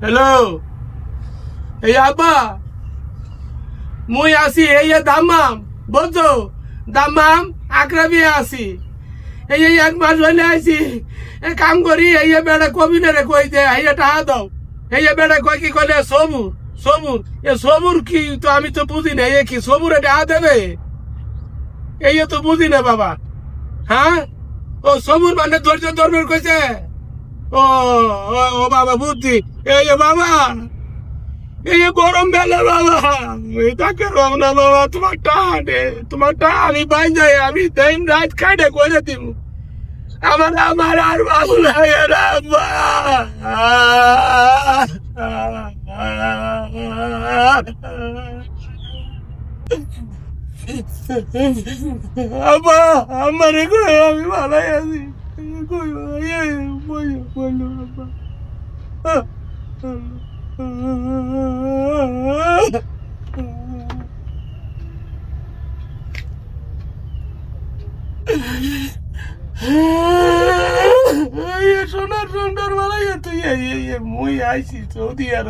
Hello এই আব্বা মুই আসি এই যে দাম্মাম বুঝছ দাম্মাম আগ্রাবি আসি এই এই এক মাস হইলে আইছি এ কাম করি এই বেড়া কবিনে কই দে এই টাহা দাও এই বেড়া কই কি কইলে সবুর সবুর এ সবুর কি তো আমি তো বুঝি না এ কি সবুরে টাহা দেবে এই তো বুঝি না বাবা হ্যাঁ ও সবুর মানে ধৈর্য ধরবেন কইছে ও ও ও বাবা বুদ্ধি এই যে বাবা এই যে গরম বেলা বাবা এটাকে রং না বাবা তোমার টান তোমার টান আমি বাই যাই আমি দিন রাত কাটে করে দিব আমার আমার আর ভালো লাগে না আব্বা। আব্বা আমার কই আমি ভালো আছি কই এই বলো আব্বা সোনার সুন্দর মালাই তুই মুই আইসি সৌদি আরব